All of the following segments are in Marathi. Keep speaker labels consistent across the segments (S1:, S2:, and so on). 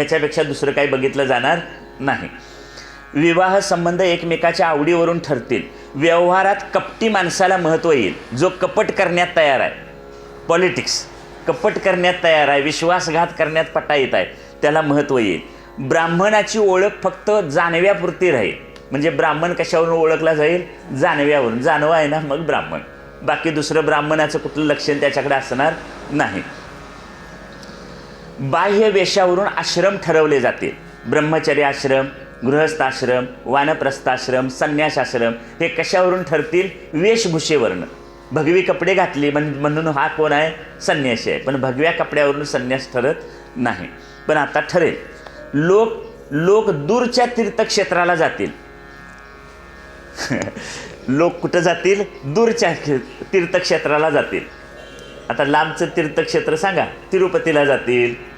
S1: ह्याच्यापेक्षा दुसरं काही बघितलं जाणार नाही. विवाह संबंध एकमेकाच्या आवडीवरून ठरतील. व्यवहारात कपटी माणसाला महत्त्व येईल. जो कपट करण्यात तयार आहे. पॉलिटिक्स कपट करण्यात तयार आहे. विश्वासघात करण्यात पटा येत आहे. त्याला महत्त्व येईल. ब्राह्मणाची ओळख फक्त जानव्यापुरती राहील. म्हणजे ब्राह्मण कशावरून ओळखला जाईल? जानव्यावरून जानवा आहे ना मग ब्राह्मण. बाकी दुसरं ब्राह्मणाचं कुठलं लक्षण त्याच्याकडे असणार नाही. बाह्य वेशावरून आश्रम ठरवले जातील ब्रह्मचर्य आश्रम गृहस्थाश्रम वानप्रस्थाश्रम संन्यासाश्रम हे कशावरून ठरतील? वेशभूषेवरनं. भगवी कपडे घातली म्हण म्हणून हा कोण आहे? संन्यासी आहे. पण भगव्या कपड्यावरून संन्यास ठरत नाही. पण आता ठरेल. लोक लोक दूरच्या तीर्थक्षेत्राला जातील. लोक कुठं जातील? दूरच्या तीर्थक्षेत्राला जातील. आता लांबचं तीर्थक्षेत्र सांगा. तिरुपतीला जातील.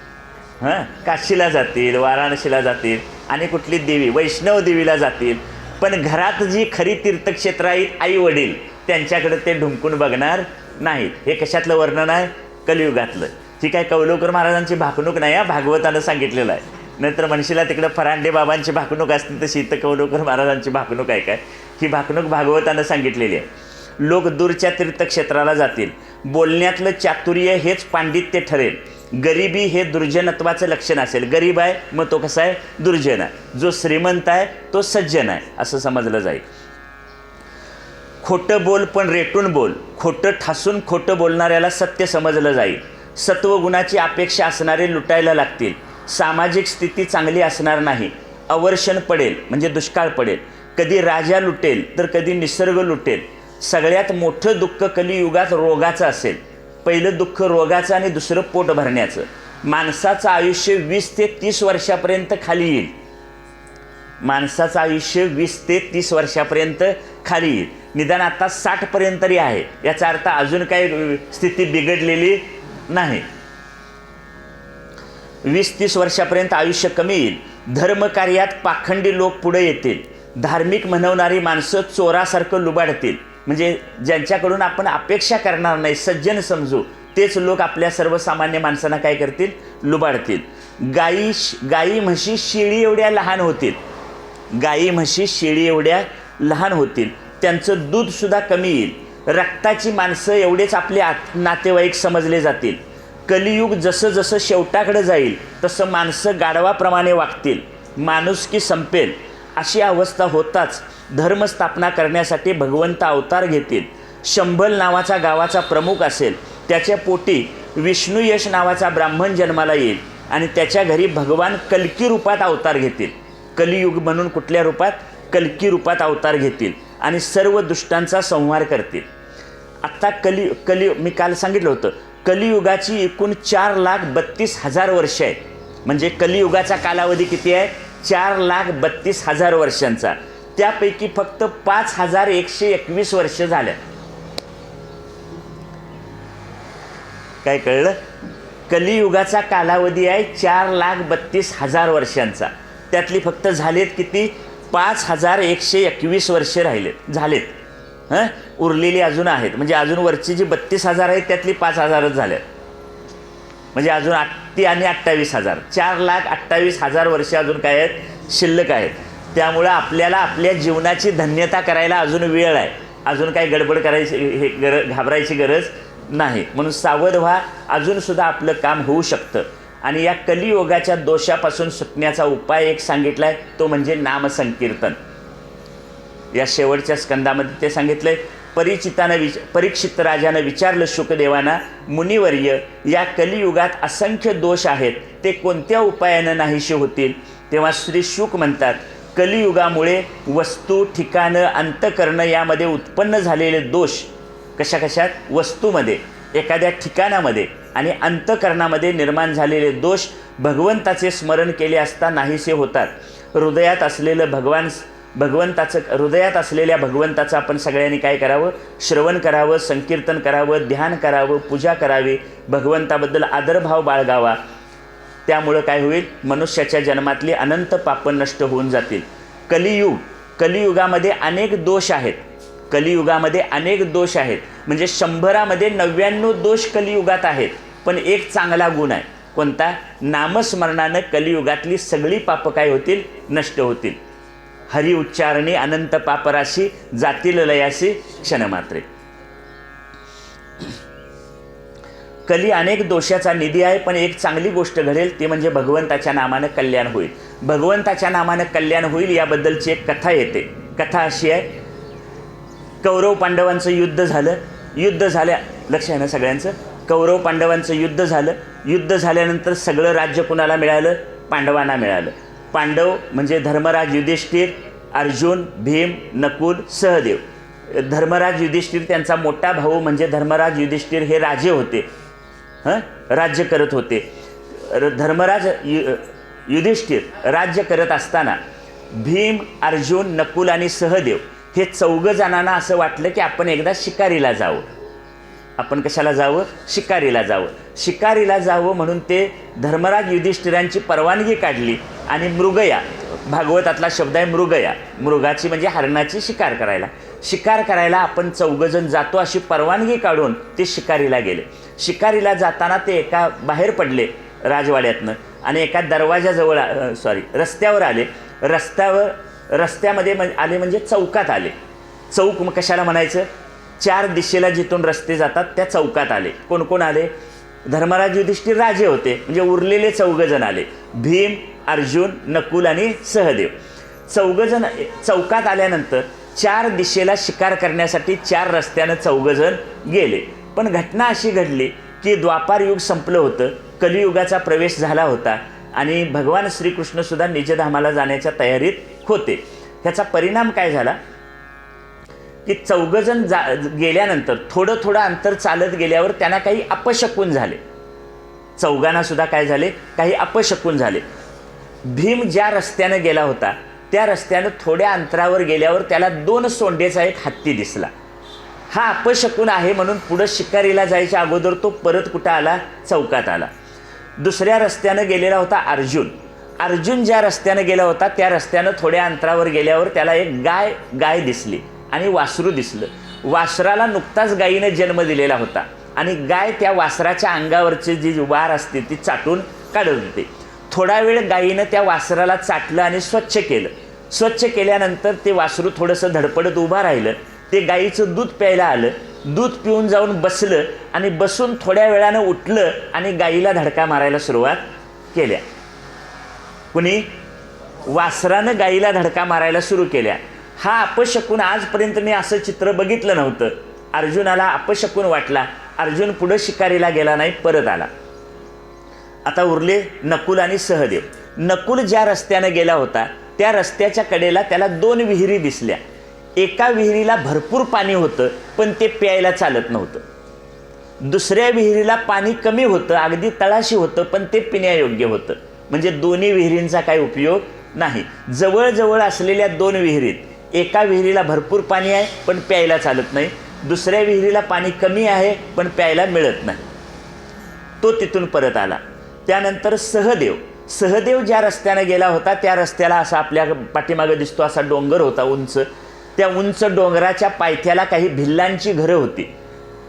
S1: हां? काशीला जातील वाराणसीला जातील आणि कुठली देवी? वैष्णव देवीला जातील. पण घरात जी खरी तीर्थक्षेत्र आहेत आई वडील त्यांच्याकडे ते ढुंकून बघणार नाहीत. हे कशातलं वर्णन आहे? कलियुगातलं. ठीक आहे कौलोकर महाराजांची भाकणूक नाही हा भागवतानं सांगितलेलं आहे. नंतर म्हणशीला तिकडं फरांडे बाबांची भाकणूक असते तशी इथं कौलोकर महाराजांची भाकणूक आहे काय? ही भाकणूक भागवतानं सांगितलेली आहे. लोक दूरच्या तीर्थक्षेत्राला जातील. बोलण्यातलं चातुर्य हेच पांडित्य ठरेल. गरिबी हे दुर्जनत्वाचं लक्षण असेल. गरीब आहे मग तो कसा आहे? दुर्जन आहे. जो श्रीमंत आहे तो सज्जन आहे असं समजलं जाईल. खोटं बोल पण रेटून बोल. खोटं ठासून खोटं बोलणाऱ्याला सत्य समजलं जाईल. सत्वगुणाची अपेक्षा असणारे लुटायला लागतील. सामाजिक स्थिती चांगली असणार नाही. अवर्षण पडेल म्हणजे दुष्काळ पडेल. कधी राजा लुटेल तर कधी निसर्ग लुटेल. सगळ्यात मोठं दुःख कलियुगात रोगाचं असेल. पहिलं दुःख रोगाचं आणि दुसरं पोट भरण्याचं. माणसाचं आयुष्य वीस ते तीस वर्षापर्यंत खाली येईल. माणसाचं आयुष्य वीस ते तीस वर्षापर्यंत खाली येईल. निदान आता साठपर्यंत तरी आहे. याचा अर्थ अजून काही स्थिती बिघडलेली नाही. वीस तीस वर्षापर्यंत आयुष्य कमी येईल. धर्मकार्यात पाखंडी लोक पुढे येतील. धार्मिक म्हणवणारी माणसं चोरासारखं लुबाडतील. म्हणजे ज्यांच्याकडून आपण अपेक्षा करणार नाही सज्जन समजू तेच लोक आपल्या सर्वसामान्य माणसांना काय करतील? लुबाडतील. गाई गाई म्हशी शेळी एवढ्या लहान होतील. गाई म्हशी शेळी एवढ्या लहान होतील. त्यांचं दूधसुद्धा कमी येईल. रक्ताची माणसं एवढेच आपले आत नातेवाईक समजले जातील. कलियुग जसं जसं शेवटाकडे जाईल तसं माणसं गाढवाप्रमाणे वागतील. माणुसकी संपेल. अशी अवस्था होताच. धर्मस्थापना करण्यासाठी भगवंत अवतार घेतील. शंभल नावाचा गावाचा प्रमुख असेल. त्याच्या पोटी विष्णू यश नावाचा ब्राह्मण जन्माला येईल आणि त्याच्या घरी भगवान कल्की रूपात अवतार घेतील. कलियुग म्हणून कुठल्या रूपात? कल्की रूपात अवतार घेतील आणि सर्व दुष्टांचा संहार करतील. आत्ता कली कली मी काल सांगितलं होतं कलियुगाची एकूण चार लाख बत्तीस हजार वर्ष आहेत. म्हणजे कलियुगाचा कालावधी किती आहे? चार लाख बत्तीस हजार वर्षांचा. त्यापैकी फक्त पाच हजार एकशे एकवीस वर्ष झाल्या काय कळलं? कलियुगाचा कालावधी आहे चार लाख बत्तीस हजार वर्षांचा. त्यातली फक्त झालेत किती? पाच हजार एकशे एकवीस वर्ष राहिलेत. झालेत. हां? उरलेली अजून आहेत. म्हणजे अजून वरची जी बत्तीस हजार आहेत त्यातली पाच हजारच झाल्यात. म्हणजे अजून अठ्ठी आणि अठ्ठावीस हजार. चार लाख अठ्ठावीस हजार वर्ष अजून काय आहेत? शिल्लक आहेत. त्यामुळं आपल्याला आपल्या जीवनाची धन्यता करायला अजून वेळ आहे. अजून काही गडबड करायची हे गर घाबरायची गरज नाही. म्हणून सावध व्हा. अजूनसुद्धा आपलं काम होऊ शकतं. आणि या कलियोगाच्या दोषापासून सुटण्याचा उपाय एक सांगितला आहे तो म्हणजे नामसंकीर्तन. या शेवटच्या स्कंदामध्ये ते सांगितलं आहे परिचितानं विच परीक्षित राजानं विचारलं शुकदेवांना मुनिवर्य या कलियुगात असंख्य दोष आहेत ते कोणत्या उपायानं नाहीशी होतील? तेव्हा श्री शुक म्हणतात कलियुगामुळे वस्तू ठिकाणं अंतकरणं यामध्ये उत्पन्न झालेले दोष कशा कशात वस्तूमध्ये एखाद्या ठिकाणामध्ये आणि अंतकरणामध्ये निर्माण झालेले दोष भगवंताचे स्मरण केले असता नाहीसे होतात. हृदयात असलेलं भगवान भगवंताचं हृदयात असलेल्या भगवंताचं आपण सगळ्यांनी काय करावं? श्रवण करावं संकीर्तन करावं ध्यान करावं पूजा करावी. भगवंताबद्दल आदरभाव बाळगावा. त्यामुळं काय होईल? मनुष्याच्या जन्मातली अनंत पापं नष्ट होऊन जातील. कलियुग कलियुगामध्ये अनेक दोष आहेत. कलियुगामध्ये अनेक दोष आहेत. म्हणजे शंभरामध्ये नव्याण्णव दोष कलियुगात आहेत. पण एक चांगला गुण आहे. कोणता? नामस्मरणानं कलियुगातली सगळी पापं काय होतील? नष्ट होतील. हरी उच्चारणे अनंत पापराशी जातील लयाशी क्षणमात्रे. कली अनेक दोषाचा निधी आहे पण एक चांगली गोष्ट घडेल ती म्हणजे भगवंताच्या नामानं कल्याण होईल. भगवंताच्या नामानं कल्याण होईल याबद्दलची एक कथा येते. कथा अशी आहे. कौरव पांडवांचं युद्ध झालं. युद्ध झाल्या लक्ष आहे ना सगळ्यांचं? कौरव पांडवांचं युद्ध झालं. युद्ध झाल्यानंतर सगळं राज्य कुणाला मिळालं? पांडवांना मिळालं. पांडव म्हणजे धर्मराज युधिष्ठिर अर्जुन भीम नकुल सहदेव. धर्मराज युधिष्ठिर त्यांचा मोठा भाऊ म्हणजे धर्मराज युधिष्ठिर हे राजे होते. हं? राज्य करत होते. र- धर्मराज यु युधिष्ठिर राज्य करत असताना भीम अर्जुन नकुल आणि सहदेव हे चौघं जणांना असं वाटलं की आपण एकदा शिकारीला जावं. आपण कशाला जावं? शिकारीला जावं. शिकारीला जावं म्हणून ते धर्मराज युधिष्ठिरांची परवानगी काढली आणि मृगया भागवतातला शब्द आहे मृगया. मृगाची म्हणजे हरणाची शिकार करायला. शिकार करायला आपण चौघजण जातो अशी परवानगी काढून ते शिकारीला गेले. शिकारीला जाताना ते एका बाहेर पडले राजवाड्यातनं आणि एका दरवाजाजवळ सॉरी रस्त्यावर आले. रस्त्यावर रस्त्यामध्ये म्हण- आले म्हणजे चौकात आले. चौक कशाला म्हणायचं? चार दिशेला जिथून रस्ते जातात त्या चौकात आले. कोण कोण आले? धर्मराज युधिष्ठिर राजे होते. म्हणजे उरलेले चौघजण आले. भीम अर्जुन नकुल आणि सहदेव. चौघजण चौकात आल्यानंतर चार दिशेला शिकार करण्यासाठी चार रस्त्यानं चौघजण गेले. पण घटना अशी घडली की द्वापार युग संपलं होतं कलियुगाचा प्रवेश झाला होता आणि भगवान श्रीकृष्णसुद्धा निजधामाला जाण्याच्या तयारीत होते. ह्याचा परिणाम काय झाला? की चौघजण जा गेल्यानंतर थोडं थोडं अंतर चालत गेल्यावर त्यांना काही अपशकून झाले. चौघांना सुद्धा काय झाले? काही अपशकून झाले. भीम ज्या रस्त्यानं गेला होता त्या रस्त्यानं थोड्या अंतरावर गेल्यावर त्याला दोन सोंडेचा एक हत्ती दिसला. हा अपशकून आहे म्हणून पुढं शिकारीला जायच्या अगोदर तो परत कुठं आला? चौकात आला. दुसऱ्या रस्त्यानं गेलेला होता अर्जुन. अर्जुन ज्या रस्त्यानं गेला होता त्या रस्त्यानं थोड्या अंतरावर गेल्यावर त्याला एक गाय गाय दिसली आणि वासरू दिसलं. वासराला नुकताच गायीने जन्म दिलेला होता आणि गाय त्या वासराच्या अंगावरची जी वार असते ती चाटून काढत होती. थोडा वेळ गायीनं त्या वासराला चाटलं आणि स्वच्छ केलं. स्वच्छ केल्यानंतर ते वासरू थोडंसं धडपडत उभं राहिलं. ते गाईचं दूध प्यायला आलं. दूध पिऊन जाऊन बसलं आणि बसून थोड्या वेळानं उठलं आणि गाईला धडका मारायला सुरुवात केल्या. कुणी? वासरानं गाईला धडका मारायला सुरू केल्या. हा अपशकून आजपर्यंत मी असं चित्र बघितलं नव्हतं. अर्जुनाला अपशकून वाटला. अर्जुन पुढं शिकारीला गेला नाही परत आला. आता उरले नकुल आणि सहदेव. नकुल ज्या रस्त्यानं गेला होता त्या रस्त्याच्या कडेला त्याला दोन विहिरी दिसल्या. एका विहिरीला भरपूर पाणी होतं पण ते प्यायला चालत नव्हतं. दुसऱ्या विहिरीला पाणी कमी होतं अगदी तळाशी होतं पण ते पिण्यायोग्य होतं. म्हणजे दोन्ही विहिरींचा काही उपयोग नाही. जवळजवळ असलेल्या दोन विहिरीत एका विहिरीला भरपूर पाणी आहे पण प्यायला चालत नाही. दुसऱ्या विहिरीला पाणी कमी आहे पण प्यायला मिळत नाही. तो तिथून परत आला. त्यानंतर सहदेव सहदेव ज्या रस्त्यानं गेला होता त्या रस्त्याला असा आपल्या पाठीमागं दिसतो असा डोंगर होता उंच. त्या उंच डोंगराच्या पायथ्याला काही भिल्लांची घरं होती.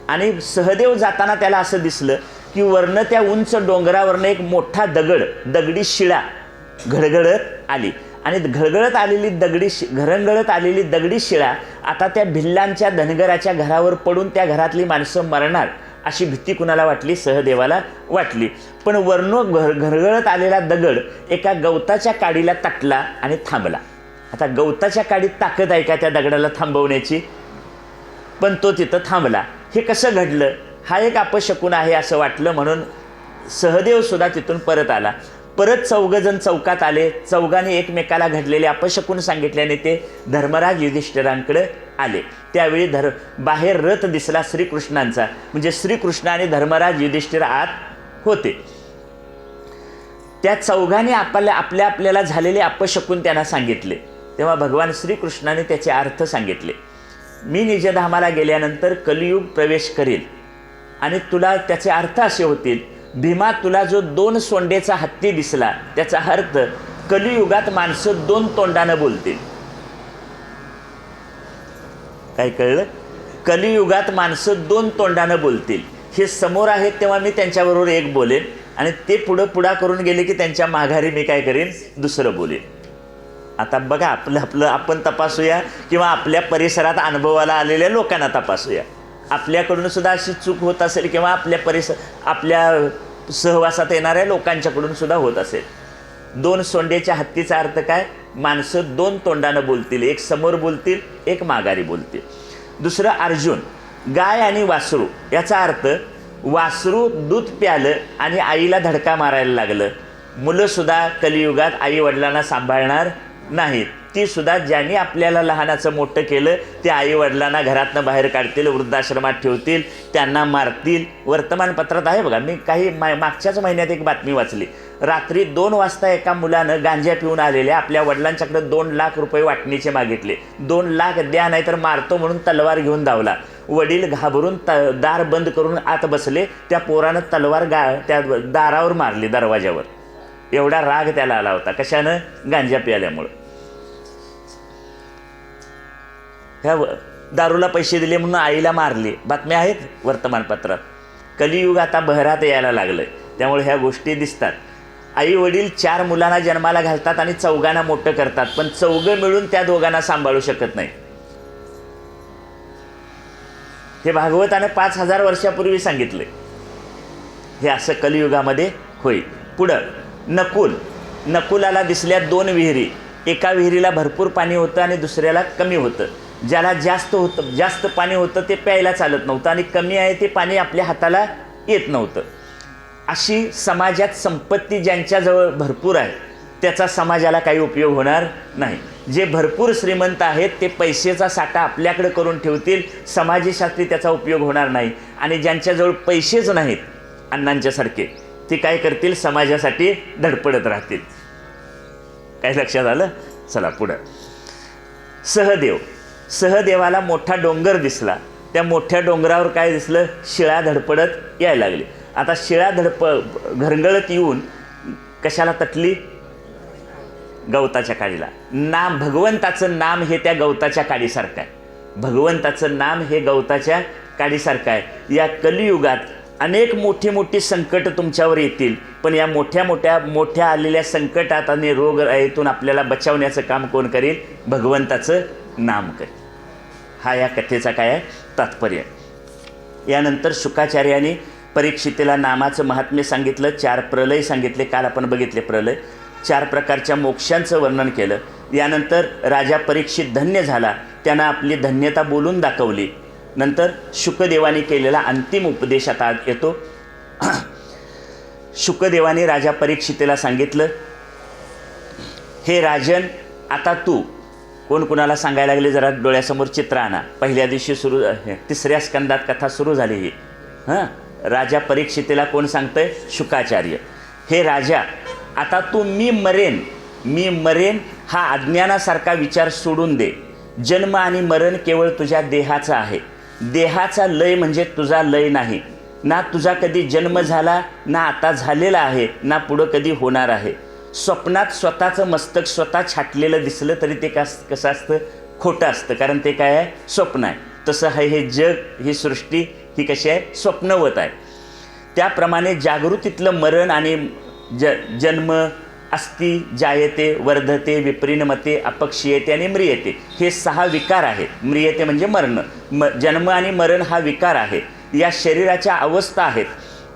S1: आणि सहदेव जाताना त्याला असं दिसलं की वरनं त्या उंच डोंगरावरनं एक मोठा दगड दगडी शिळा घडघडत आली. आणि घडघडत आलेली दगडी शि घरंगळत आलेली दगडी शिळा आता त्या भिल्लांच्या धनगराच्या घरावर पडून त्या घरातली माणसं मरणार. अशी भीती कुणाला वाटली? सहदेवाला वाटली. पण वर्ण घर घरगळत आलेला दगड एका गवताच्या काडीला तटला आणि थांबला. आता गवताच्या काडीत ताकद आहे का त्या दगडाला थांबवण्याची? पण तो तिथं थांबला. हे कसं घडलं? हा एक अपशकून आहे असं वाटलं म्हणून सहदेवसुद्धा तिथून परत आला. परत चौघजण चौकात आले. चौघाने एकमेकाला घडलेले अपशकून सांगितल्याने ते धर्मराज युधिष्ठिरांकडे आले. त्यावेळी धर बाहेर रथ दिसला श्रीकृष्णांचा. म्हणजे श्रीकृष्ण आणि धर्मराज युधिष्ठिर आत होते. त्या चौघाने आपल्या आपल्या आपल्याला झालेले अपशकून त्यांना सांगितले. तेव्हा भगवान श्रीकृष्णाने त्याचे अर्थ सांगितले. मी निजधामाला गेल्यानंतर कलियुग प्रवेश करेल आणि तुला त्याचे अर्थ असे होतील. भीमा तुला जो दोन सोंडेचा हत्ती दिसला त्याचा अर्थ कलियुगात माणसं दोन तोंडानं बोलतील. काय कळलं? कलियुगात माणसं दोन तोंडानं बोलतील. हे समोर आहेत तेव्हा मी त्यांच्याबरोबर एक बोलेन आणि ते पुढं पुढा करून गेले की त्यांच्या माघारी मी काय करेन? दुसरं बोलेन. आता बघा आपलं आपलं आपण तपासूया किंवा आपल्या परिसरात अनुभवाला आलेल्या लोकांना तपासूया. आपल्याकडून सुद्धा अशी चूक होत असेल किंवा आपल्या परिस आपल्या सहवासात येणाऱ्या लोकांच्याकडून सुद्धा होत असेल. दोन सोंडेच्या हत्तीचा अर्थ काय? माणसं दोन तोंडानं बोलतील एक समोर बोलतील एक माघारी बोलतील. दुसरं अर्जुन गाय आणि वासरू याचा अर्थ वासरू दूध प्यालं आणि आईला धडका मारायला लागलं. मुलंसुद्धा कलियुगात आई वडिलांना सांभाळणार नाहीत. व्यक्तीसुद्धा ज्यांनी आपल्याला लहानाचं मोठं केलं ते आईवडिलांना घरातनं बाहेर काढतील वृद्धाश्रमात ठेवतील त्यांना मारतील. वर्तमानपत्रात आहे बघा मी काही मा मागच्याच महिन्यात एक बातमी वाचली. रात्री दोन वाजता एका मुलानं गांजा पिऊन आलेल्या आपल्या वडिलांच्याकडे दोन लाख रुपये वाटणीचे मागितले. दोन लाख द्या नाही तर मारतो म्हणून तलवार घेऊन धावला. वडील घाबरून त दार बंद करून आत बसले. त्या पोरानं तलवार गा त्या दारावर मारली दरवाज्यावर. एवढा राग त्याला आला होता. कशानं? गांजा प्याल्यामुळं. ह्या व- दारूला पैसे दिले म्हणून आईला मारले. बातम्या आहेत वर्तमानपत्रात कलियुग आता बहरात यायला लागलंय. त्यामुळे ह्या गोष्टी दिसतात. आई वडील चार मुलांना जन्माला घालतात आणि चौघांना मोठं करतात पण चौघं मिळून त्या दोघांना सांभाळू शकत नाही. हे भागवतानं पाच हजार वर्षापूर्वी सांगितले हे असं कलियुगामध्ये होईल पुढं नकुल. नकुलाला दिसल्या दोन विहिरी. एका विहिरीला भरपूर पाणी होतं आणि दुसऱ्याला कमी होतं. ज्याला जास्त होतं जास्त पाणी होतं ते प्यायला चालत नव्हतं आणि कमी आहे ते पाणी आपल्या हाताला येत नव्हतं. अशी समाजात संपत्ती ज्यांच्याजवळ भरपूर आहे त्याचा समाजाला काही उपयोग होणार नाही. जे भरपूर श्रीमंत आहेत ते पैसेचा साठा आपल्याकडे करून ठेवतील समाजशास्त्री त्याचा उपयोग होणार नाही. आणि ज्यांच्याजवळ पैसेच नाहीत अण्णांच्यासारखे ते काय करतील समाजासाठी धडपडत राहतील. काय लक्षात आलं? चला पुढं. सहदेव. सहदेवाला मोठा डोंगर दिसला. त्या मोठ्या डोंगरावर काय दिसलं? शिळा धडपडत यायला लागली. आता शिळा धडप घरंगळत येऊन कशाला तटली? गवताच्या काडीला. नाम भगवंताचं नाम हे त्या गवताच्या काडीसारखं आहे. भगवंताचं नाम हे गवताच्या काडीसारखं आहे. या कलियुगात अनेक मोठी मोठी संकट तुमच्यावर येतील पण या मोठ्या मोठ्या मोठ्या आलेल्या संकटात आणि रोग येथून आपल्याला बचावण्याचं काम कोण करेल? भगवंताचं नाम करेल. हा या कथेचा काय आहे? तात्पर्य यानंतर शुकाचार्याने परीक्षितेला नामाचं महात्म्य सांगितलं चार प्रलय सांगितले काल आपण बघितले प्रलय. चार प्रकारच्या मोक्षांचं वर्णन केलं. यानंतर राजा परीक्षित धन्य झाला. त्यानं आपली धन्यता बोलून दाखवली. नंतर शुकदेवाने केलेला अंतिम उपदेश आता येतो. शुकदेवाने राजा परीक्षितेला सांगितलं हे राजन आता तू कोण कुणाला सांगायला लागले जरा डोळ्यासमोर चित्र आणा. पहिल्या दिवशी सुरू तिसऱ्या स्कंदात कथा सुरू झाली ही. हां? राजा परीक्षितेला कोण सांगतंय? शुकाचार्य. हे राजा आता तू मी मरेन. मी मरेन हा अज्ञानासारखा विचार सोडून दे. जन्म आणि मरण केवळ तुझ्या देहाचा आहे. देहाचा लय म्हणजे तुझा लय नाही. ना तुझा कधी जन्म झाला ना आता झालेला आहे ना पुढं कधी होणार आहे. स्वप्नात स्वतःचं मस्तक स्वतः छाटलेलं दिसलं तरी ते कास कसं असतं? खोटं असतं. कारण ते काय आहे? स्वप्न आहे. तसं आहे हे जग ही सृष्टी ही कशी आहे? स्वप्नवत आहे. त्याप्रमाणे जागृतीतलं मरण आणि ज जन्म अस्ति जायते वर्धते विपरिणमते अपक्षीयते आणि म्रियते हे सहा विकार आहेत. म्रियते म्हणजे मरण. म जन्म आणि मरण हा विकार आहे. या शरीराच्या अवस्था आहेत.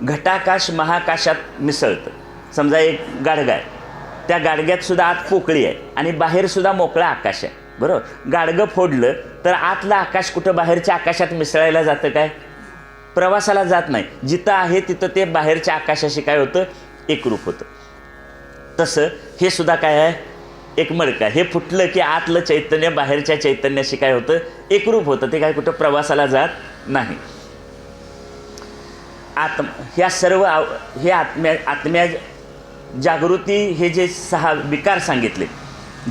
S1: घटाकाश महाकाशात मिसळतं. समजा एक गाढगा आहे. त्या गाडग्यात सुद्धा आत पोकळी आहे आणि बाहेरसुद्धा मोकळं आकाश आहे. बरोबर? गाडगं फोडलं तर आतलं आकाश कुठं बाहेरच्या आकाशात मिसळायला जातं काय? प्रवासाला जात नाही. जिथं आहे तिथं ते बाहेरच्या आकाशाशी काय होतं? एकरूप होतं. तसं हे सुद्धा काय आहे? एक मडका हे फुटलं की आतलं चैतन्य बाहेरच्या चैतन्याशी काय होतं? एकरूप होतं. ते काय कुठं प्रवासाला जात नाही. आत्म ह्या सर्व आव हे आत्म्या आत्म्या जागृती हे जे सहा विकार सांगितले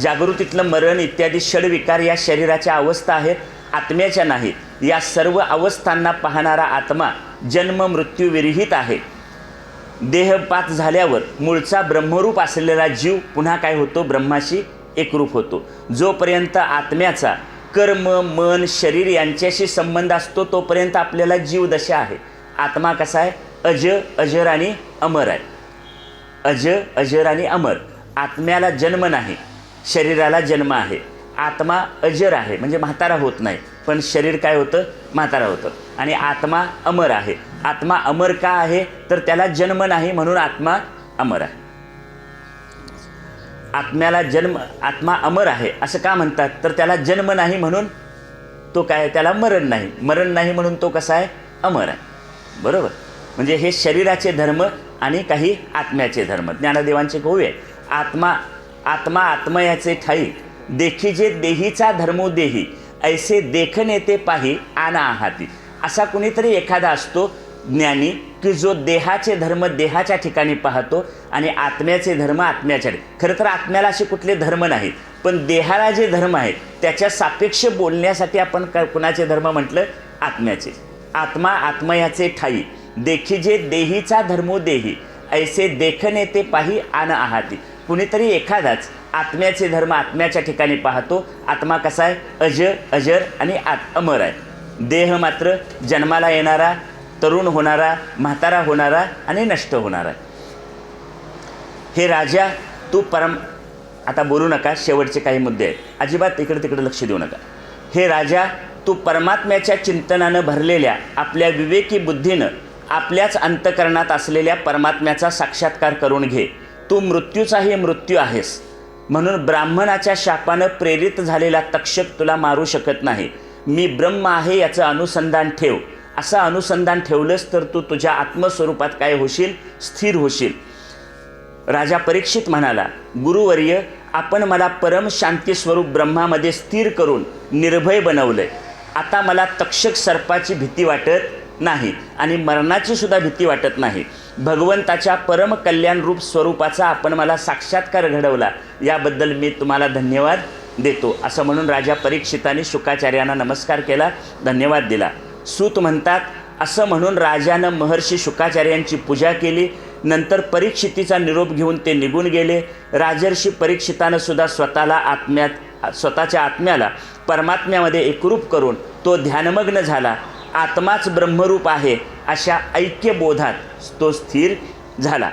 S1: जागृतीतलं मरण इत्यादी षडविकार या शरीराच्या अवस्था आहेत आत्म्याच्या नाहीत या सर्व अवस्थांना पाहणारा आत्मा जन्म मृत्यू विरहित आहे. देहपात झाल्यावर मूळचा ब्रह्मरूप असलेला जीव पुन्हा काय होतो? ब्रह्माशी एकरूप होतो. जोपर्यंत आत्म्याचा कर्म मन शरीर यांच्याशी संबंध असतो तोपर्यंत आपल्याला जीव दशा आहे. आत्मा कसा आहे? अज अजर आणि अमर आहे. अज अजर आणि अमर. आत्म्याला जन्म नाही शरीराला जन्म आहे. आत्मा अजर आहे म्हणजे म्हातारा होत नाही. पण शरीर काय होतं? म्हातारा होतं. आणि आत्मा अमर आहे. आत्मा अमर का आहे? तर त्याला जन्म नाही म्हणून आत्मा अमर आहे. आत्म्याला जन्म आत्मा अमर आहे असं का म्हणतात? तर त्याला जन्म नाही म्हणून तो काय त्याला मरण नाही. मरण नाही म्हणून तो कसा आहे? अमर आहे. बरोबर? म्हणजे हे शरीराचे धर्म आणि काही आत्म्याचे धर्म. ज्ञानदेवांचे कवी आहे आत्मा आत्मा आत्मयाचे ठाई. देखी जे देहीचा धर्मो देही ऐसे देखणे ते पाही आना आहाती. असा कुणीतरी एखादा असतो ज्ञानी की जो देहाचे धर्म देहाच्या ठिकाणी पाहतो आणि आत्म्याचे धर्म आत्म्याच्या खरं तर आत्म्याला असे कुठले धर्म नाहीत पण देहाला जे धर्म आहेत त्याच्या सापेक्ष बोलण्यासाठी आपण क कुणाचे धर्म म्हटलं? आत्म्याचे. आत्मा आत्मयाचे ठाई. देखी जे देहीचा धर्मो देही ऐसे देखणे ते पाही आन आहाती. कुणीतरी एखादाच आत्म्याचे धर्म आत्म्याच्या ठिकाणी पाहतो आत्मा कसा आहे? अज अजर आणि आत अमर आहे. देह मात्र जन्माला येणारा तरुण होणारा म्हातारा होणारा आणि नष्ट होणारा हे राजा तू परम आता बोलू नका शेवटचे काही मुद्दे आहेत. अजिबात इकडे तिकडे लक्ष देऊ नका. हे राजा तू परमात्म्याच्या चिंतनानं भरलेल्या आपल्या विवेकी बुद्धीनं आपल्याच अंतकरणात असलेल्या परमात्म्याचा साक्षात्कार करून घे. तू मृत्यूचाही मृत्यू आहेस. म्हणून ब्राह्मणाच्या शापानं प्रेरित झालेला तक्षक तुला मारू शकत नाही. मी ब्रह्म आहे याचं अनुसंधान ठेव. असं अनुसंधान ठेवलंस तर तू तुझ्या आत्मस्वरूपात काय होशील? स्थिर होशील. राजा परीक्षित म्हणाला गुरुवर्य आपण मला परम शांती स्वरूप ब्रह्मामध्ये स्थिर करून निर्भय बनवलंय. आता मला तक्षक सर्पाची भीती वाटत नाही आणि मरणाची सुद्धा भीती वाटत नाही. भगवंताच्या परम स्वरूपाचा आपण मला साक्षात्कार घडवला याबद्दल मी तुम्हाला धन्यवाद देतो. असं म्हणून राजा परीक्षिताने शुकाचार्यांना नमस्कार केला धन्यवाद दिला. सूत म्हणतात असं म्हणून राजानं महर्षी शुकाचार्यांची पूजा केली नंतर परीक्षितीचा निरोप घेऊन ते निघून गेले. राजर्षी परीक्षितानं सुद्धा स्वतःला आत्म्यात स्वतःच्या आत्म्याला परमात्म्यामध्ये एकरूप करून तो ध्यानमग्न झाला. आत्माच ब्रह्मरूप आहे अशा ऐक्यबोधात तो स्थिर झाला.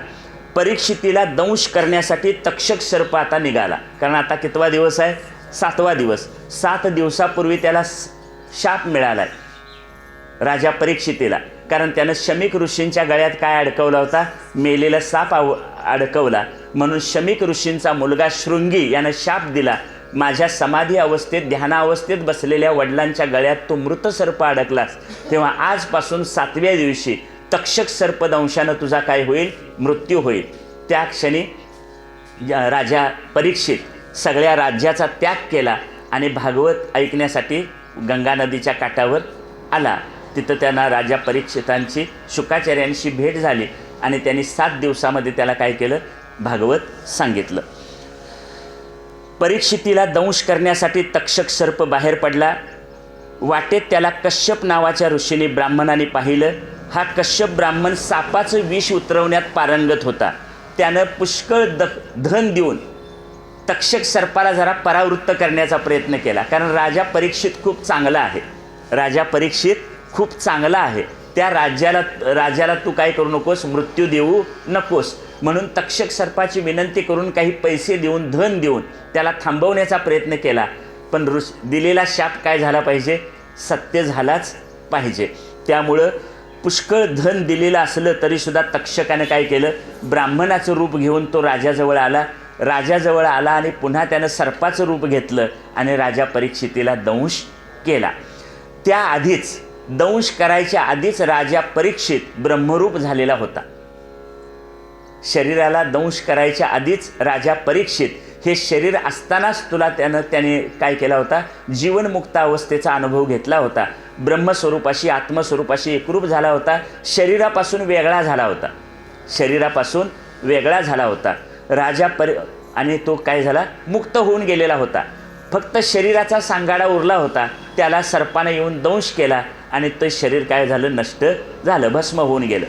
S1: परीक्षितीला दंश करण्यासाठी तक्षक सर्प आता निघाला. कारण आता कितवा दिवस आहे? सातवा दिवस. सात दिवसापूर्वी त्याला शाप मिळाला आहे राजा परीक्षितीला. कारण त्यानं शमिक ऋषींच्या गळ्यात काय अडकवला होता? मेलेला साप आव अडकवला. म्हणून शमिक ऋषींचा मुलगा शृंगी यानं शाप दिला. माझ्या समाधी अवस्थेत ध्यानावस्थेत बसलेल्या वडिलांच्या गळ्यात तो मृत सर्प अडकलास. तेव्हा आजपासून सातव्या दिवशी तक्षक सर्पदंशानं तुझा काय होईल? मृत्यू होईल. त्या क्षणी या राजा परीक्षित सगळ्या राज्याचा त्याग केला आणि भागवत ऐकण्यासाठी गंगा नदीच्या काठावर आला. तिथं त्यांना राजा परीक्षितांची शुकाचार्यांशी भेट झाली आणि त्यांनी सात दिवसामध्ये त्याला काय केलं? भागवत सांगितलं. परीक्षितीला दंश करण्यासाठी तक्षक सर्प बाहेर पडला. वाटेत त्याला कश्यप नावाच्या ऋषीने ब्राह्मणाने पाहिलं. हा कश्यप ब्राह्मण सापाचं विष उतरवण्यात पारंगत होता. त्यानं पुष्कळ द धन देऊन तक्षक सर्पाला जरा परावृत्त करण्याचा प्रयत्न केला. कारण राजा परीक्षित खूप चांगला आहे. राजा परीक्षित खूप चांगला आहे. त्या राज्याला राजाला तू काय करू नकोस? मृत्यू देऊ नकोस. म्हणून तक्षक सर्पाची विनंती करून काही पैसे देऊन धन देऊन त्याला थांबवण्याचा प्रयत्न केला. पण ऋष दिलेला शाप काय झाला पाहिजे? सत्य झालाच पाहिजे. त्यामुळं पुष्कळ धन दिलेलं असलं तरीसुद्धा तक्षकानं काय केलं? ब्राह्मणाचं रूप घेऊन तो राजाजवळ आला. राजाजवळ आला आणि पुन्हा त्यानं सर्पाचं रूप घेतलं आणि राजा परीक्षितीला दंश केला. त्याआधीच दंश करायच्या आधीच राजा परीक्षित ब्रह्मरूप झालेला होता. शरीराला दंश करायच्या आधीच राजा परीक्षित. हे शरीर असतानाच तुला त्यानं त्याने काय केला होता? जीवनमुक्त अवस्थेचा अनुभव घेतला होता. ब्रह्मस्वरूपाशी आत्मस्वरूपाशी एकरूप झाला होता. शरीरापासून वेगळा झाला होता. शरीरापासून वेगळा झाला होता. राजा परि आणि तो काय झाला? मुक्त होऊन गेलेला होता. फक्त शरीराचा सांगाडा उरला होता. त्याला सर्पानं येऊन दंश केला आणि ते शरीर काय झालं? नष्ट झालं भस्म होऊन गेलं.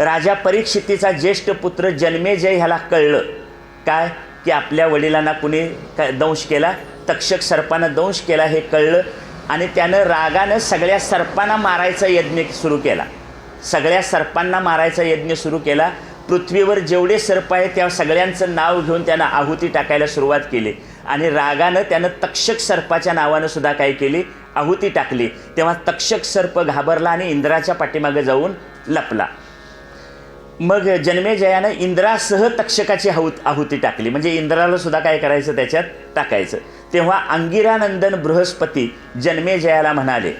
S1: राजा परीक्षितीचा ज्येष्ठ पुत्र जन्मेजय ह्याला कळलं. काय? की आपल्या वडिलांना कुणी काय दंश केला? तक्षक सर्पानं दंश केला हे कळलं. आणि त्यानं रागानं सगळ्या सर्पांना मारायचा यज्ञ सुरू केला. सगळ्या सर्पांना मारायचा यज्ञ सुरू केला. पृथ्वीवर जेवढे सर्प आहेत त्या सगळ्यांचं नाव घेऊन त्यानं आहुती टाकायला सुरुवात केली. आणि रागानं त्यानं तक्षक सर्पाच्या नावानं सुद्धा काय केली? आहुती टाकली. तेव्हा तक्षक सर्प घाबरला आणि इंद्राच्या पाठीमागे जाऊन लपला. मग जन्मेजयानं इंद्रासह तक्षकाची आहुत आहुती टाकली. म्हणजे इंद्राला सुद्धा काय करायचं? त्याच्यात टाकायचं. तेव्हा अंगिरानंदन बृहस्पती जन्मेजयाला म्हणाले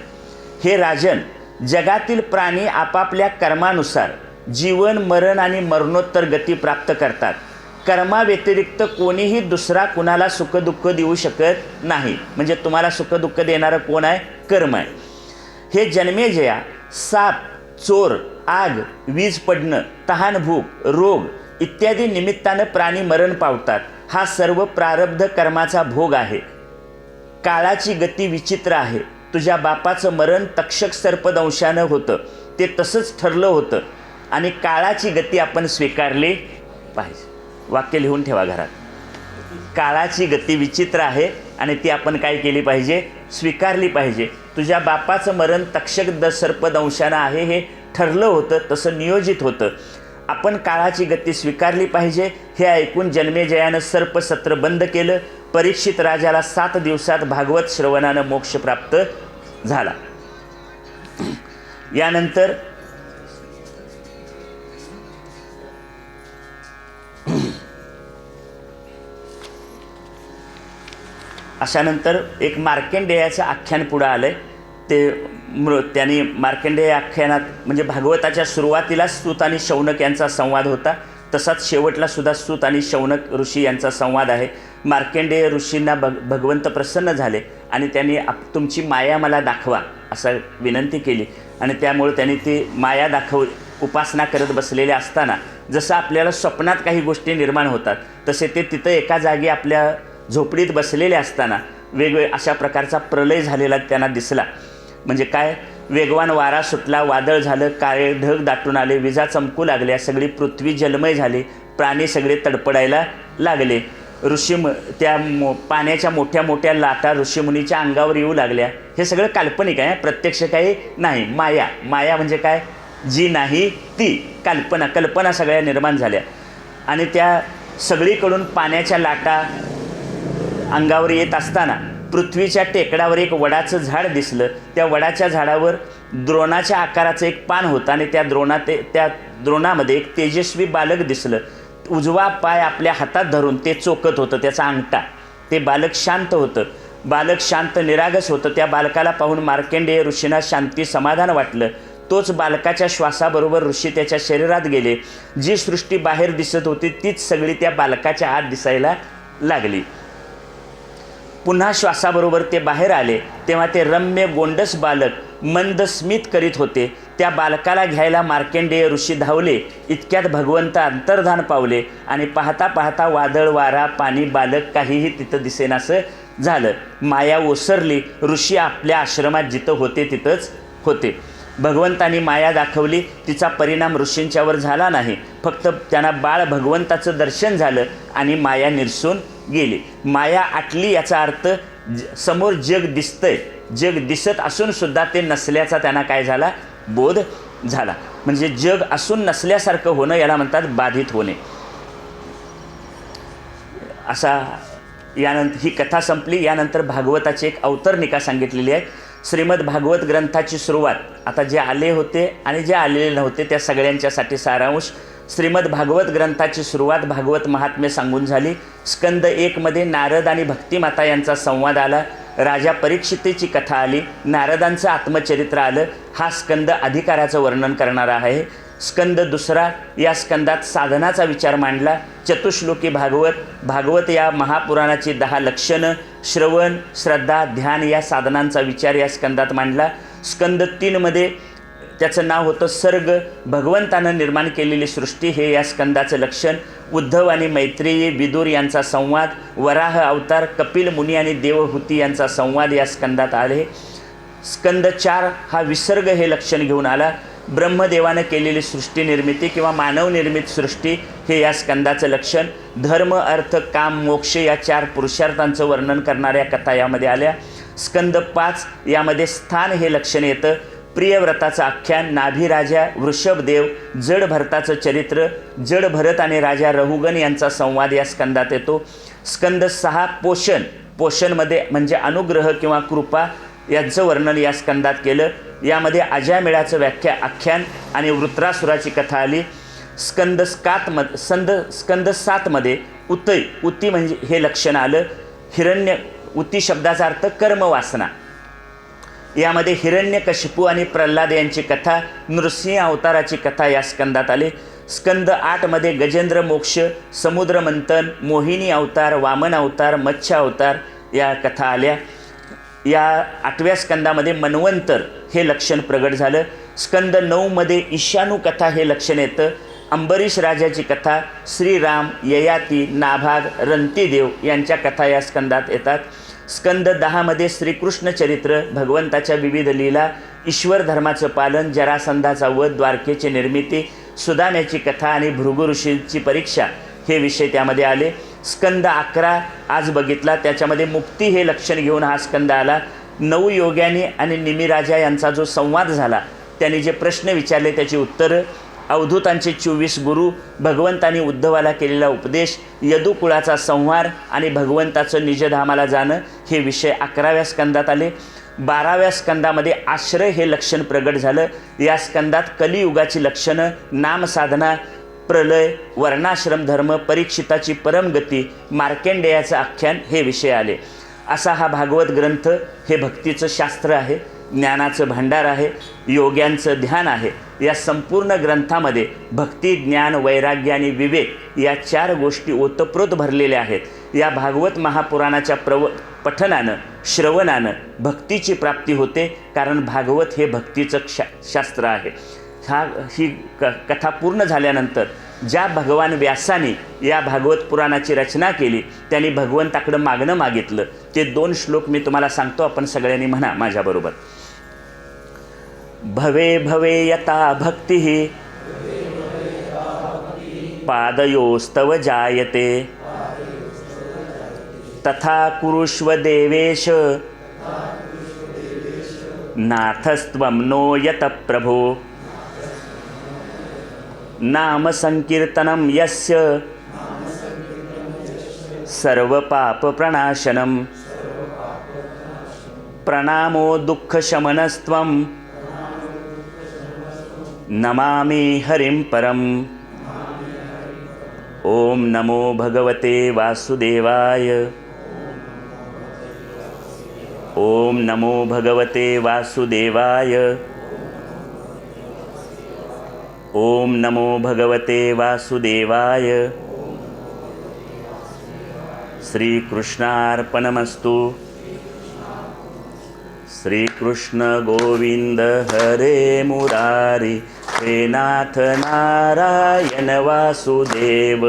S1: हे राजन जगातील प्राणी आपापल्या कर्मानुसार जीवन मरण आणि मरणोत्तर गती प्राप्त करतात. कर्माव्यतिरिक्त कोणीही दुसरा कुणाला सुखदुःख देऊ शकत नाही. म्हणजे तुम्हाला सुखदुःख देणारं कोण आहे? कर्म आहे. हे जन्मेजया साप चोर आग वीज पडणं तहान भूक रोग इत्यादी निमित्तानं प्राणी मरण पावतात. हा सर्व प्रारब्ध कर्माचा भोग आहे. काळाची गती विचित्र आहे. तुझ्या बापाचं मरण तक्षक सर्पदंशानं होतं. ते तसंच ठरलं होतं. आणि काळाची गती आपण स्वीकारली पाहिजे. वाक्य लिहून ठेवा घरात. काळाची गती विचित्र आहे आणि ती आपण काय केली पाहिजे? स्वीकारली पाहिजे. तुझ्या बापाचं मरण तक्षक सर्पदंशानं आहे हे ठरलं होतं तसं नियोजित होतं. आपण काळाची गती स्वीकारली पाहिजे हे ऐकून जन्मेजयानं सर्पसत्र बंद केलं परीक्षित राजाला सात दिवसात भागवत श्रवणानं मोक्ष प्राप्त झाला. यानंतर अशानंतर एक मार्केंडेयाचं आख्यान पुढं आलं आहे ते मृ त्याने मार्कंडेय आख्यानात म्हणजे भागवताच्या सुरुवातीला सूत आणि शौनक यांचा संवाद होता. तसाच शेवटला सुद्धा सूत आणि शौनक ऋषी यांचा संवाद आहे. मार्केंडेय ऋषींना भग भगवंत प्रसन्न झाले आणि त्यांनी आप तुमची माया मला दाखवा असं विनंती केली. आणि त्यामुळे त्यांनी ती माया दाखव उपासना करत बसलेले असताना जसं आपल्याला स्वप्नात काही गोष्टी निर्माण होतात तसे ते तिथं एका जागी आपल्या झोपडीत बसलेले असताना वेगवेग अशा प्रकारचा प्रलय झालेला त्यांना दिसला. म्हणजे काय? वेगवान वारा सुटला वादळ झालं काळे ढग दाटून आले विजा चमकू लागल्या सगळी पृथ्वी जलमय झाली प्राणी सगळे तडपडायला लागले. ऋषी त्या मो पाण्याच्या मोठ्या मोठ्या लाटा ऋषीमुनीच्या अंगावर येऊ लागल्या. हे सगळं काल्पनिक आहे प्रत्यक्ष काही नाही. माया. माया म्हणजे काय? जी नाही ती. कल्पना. कल्पना सगळ्या निर्माण झाल्या. आणि त्या सगळीकडून पाण्याच्या लाटा अंगावर येत असताना पृथ्वीच्या टेकडावर एक वडाचं झाड दिसलं. त्या वडाच्या झाडावर द्रोणाच्या आकाराचं एक पान होतं आणि त्या द्रोणात त्या द्रोणामध्ये एक तेजस्वी बालक दिसलं. उजवा पाय आपल्या हातात धरून ते चोकत होतं त्याचा अंगठा. ते बालक शांत होतं. बालक शांत निरागस होतं. त्या बालकाला पाहून मार्केंडेय ऋषींना शांती समाधान वाटलं. तोच बालकाच्या श्वासाबरोबर ऋषी त्याच्या शरीरात गेले. जी सृष्टी बाहेर दिसत होती तीच सगळी त्या बालकाच्या आत दिसायला लागली. पुन्हा श्वासाबरोबर ते बाहेर आले. तेव्हा ते रम्य गोंडस बालक मंद स्मित करीत होते. त्या बालकाला घ्यायला मार्केंडेय ऋषी धावले. इतक्यात भगवंत अंतर्धान पावले आणि पाहता पाहता वादळ वारा पाणी बालक काहीही तिथं दिसेनासं झालं. माया ओसरली. ऋषी आपल्या आश्रमात जिथं होते तिथंच होते. भगवंतानी माया दाखवली. तिचा परिणाम ऋषींच्यावर झाला नाही. फक्त त्यांना बाळ भगवंताचं दर्शन झालं आणि माया निरसून गेली. माया आटली याचा अर्थ समोर जग दिसतंय. जग दिसत असून सुद्धा ते नसल्याचा त्यांना काय झाला? बोध झाला. म्हणजे जग असून नसल्यासारखं होणं याला म्हणतात बाधित होणे. असा यानंतर ही कथा संपली. यानंतर भागवताची एक अवतरणिका सांगितलेली आहे. श्रीमद भागवत ग्रंथाची सुरुवात. आता जे आले होते आणि जे आलेले नव्हते त्या सगळ्यांच्यासाठी सारांश. श्रीमद भागवत ग्रंथाची सुरुवात भागवत महात्म्य सांगून झाली. स्कंद एकमध्ये नारद आणि भक्तिमाता यांचा संवाद आला. राजा परीक्षितेची कथा आली. नारदांचं आत्मचरित्र आलं. हा स्कंद अधिकाराचं वर्णन करणारा आहे. स्कंद दुसरा या स्कंदात साधनाचा विचार मांडला. चतुश्लोकी भागवत भागवत या महापुराणाची दहा लक्षणं श्रवण श्रद्धा ध्यान या साधनांचा विचार या स्कंदात मांडला. स्कंद तीनमध्ये त्याचं नाव होतं सर्ग. भगवंतानं निर्माण केलेली सृष्टी हे या स्कंदाचं लक्षण. उद्धव आणि मैत्रेयी विदुर यांचा संवाद वराह अवतार कपिल मुनी आणि देवहूती यांचा संवाद या स्कंदात आले. स्कंद चार हा विसर्ग हे लक्षण घेऊन आला. ब्रह्मदेवानं केलेली सृष्टी निर्मिती किंवा मानवनिर्मित सृष्टी हे या स्कंदाचं लक्षण. धर्म अर्थ काम मोक्ष या चार पुरुषार्थांचं वर्णन करणाऱ्या कथा यामध्ये आल्या. स्कंद पाच यामध्ये स्थान हे लक्षण येतं. प्रियव्रताचं आख्यान नाभिराजा वृषभदेव जड भरताचं चरित्र जड भरत आणि राजा रहुगण यांचा संवाद या स्कंदात येतो. स्कंद सहा पोषण. पोषणमध्ये म्हणजे अनुग्रह किंवा कृपा यांचं वर्णन या स्कंदात केलं. यामध्ये अजामेळाचं व्याख्या आख्यान आणि वृत्रासुराची कथा आली. स्कंद स्कात संद स्कंद सातमध्ये उतय उती म्हणजे हे लक्षण आलं. हिरण्य उती शब्दाचा अर्थ कर्मवासना. यामध्ये हिरण्यकशिपू आणि प्रल्हाद यांची कथा नृसिंह अवताराची कथा या स्कंदात आली. स्कंद आठमध्ये गजेंद्र मोक्ष समुद्र मंथन मोहिनी अवतार वामन अवतार मच्छ अवतार या कथा आल्या. या आठव्या स्कंदामध्ये मन्वंतर हे लक्षण प्रगट झालं. स्कंद नऊमध्ये ईशानू कथा हे लक्षण येतं. अंबरीश राजाची कथा श्रीराम ययाती नाभाग रंतीदेव यांच्या कथा या स्कंदात येतात. स्कंद दहामध्ये श्रीकृष्ण चरित्र भगवंताच्या विविध लीला ईश्वर धर्माचं पालन जरासंधाचा वध द्वारकेची निर्मिती सुदाम्याची कथा आणि भृगुऋषींची परीक्षा हे विषय त्यामध्ये आले. स्कंद अकरा आज बघितला. त्याच्यामध्ये मुक्ती हे लक्षण घेऊन हा स्कंद आला. नऊ योग्यानी आणि निमिराजा यांचा जो संवाद झाला त्यांनी जे प्रश्न विचारले त्याची उत्तरं अवधूतांचे चोवीस गुरु भगवंतांनी उद्धवाला केलेला उपदेश यदुकुळाचा संहार आणि भगवंताचं निजधामाला जाणं हे विषय अकराव्या स्कंदात आले. बाराव्या स्कंदामध्ये आश्रय हे लक्षण प्रगट झालं. या स्कंदात कलियुगाची लक्षणं नामसाधना प्रलय वर्णाश्रम धर्म परीक्षिताची परमगती मार्केंडेयाचं आख्यान हे विषय आले. असा हा भागवत ग्रंथ हे भक्तीचं शास्त्र आहे ज्ञानाचं भांडार आहे योग्यांचं ध्यान आहे. या संपूर्ण ग्रंथामध्ये भक्ती ज्ञान वैराग्य आणि विवेक या चार गोष्टी ओतप्रोत भरलेल्या आहेत. या भागवत महापुराणाच्या प्रव पठनानं श्रवणानं भक्तीची प्राप्ती होते कारण भागवत हे भक्तीचं शा शास्त्र आहे. हा ही क कथा पूर्ण झाल्यानंतर ज्या भगवान व्यासाने या भागवत पुराणाची रचना केली त्यांनी भगवंताकडं मागणं मागितलं. ते दोन श्लोक मी तुम्हाला सांगतो आपण सगळ्यांनी म्हणा माझ्याबरोबर. भवे भवे यता भक्ती पादयोस्तव जायते। तथा कुरुष्व देवेश नाथस्त्वं नो यत प्रभो। नाम संकीर्तनं यस्य। सर्वपापप्रणाशनं प्रणामो दुःखशमनस्त्वं नमामि हरिं परम्। ॐ नमो भगवते वासुदेवाय। ॐ नमो भगवते वासुदेवाय ॐ नमो भगवते वासुदेवाय। श्रीकृष्णार्पणमस्तु। श्रीकृष्ण गोविंद हरे मुरारी हे नाथ नारायण वासुदेव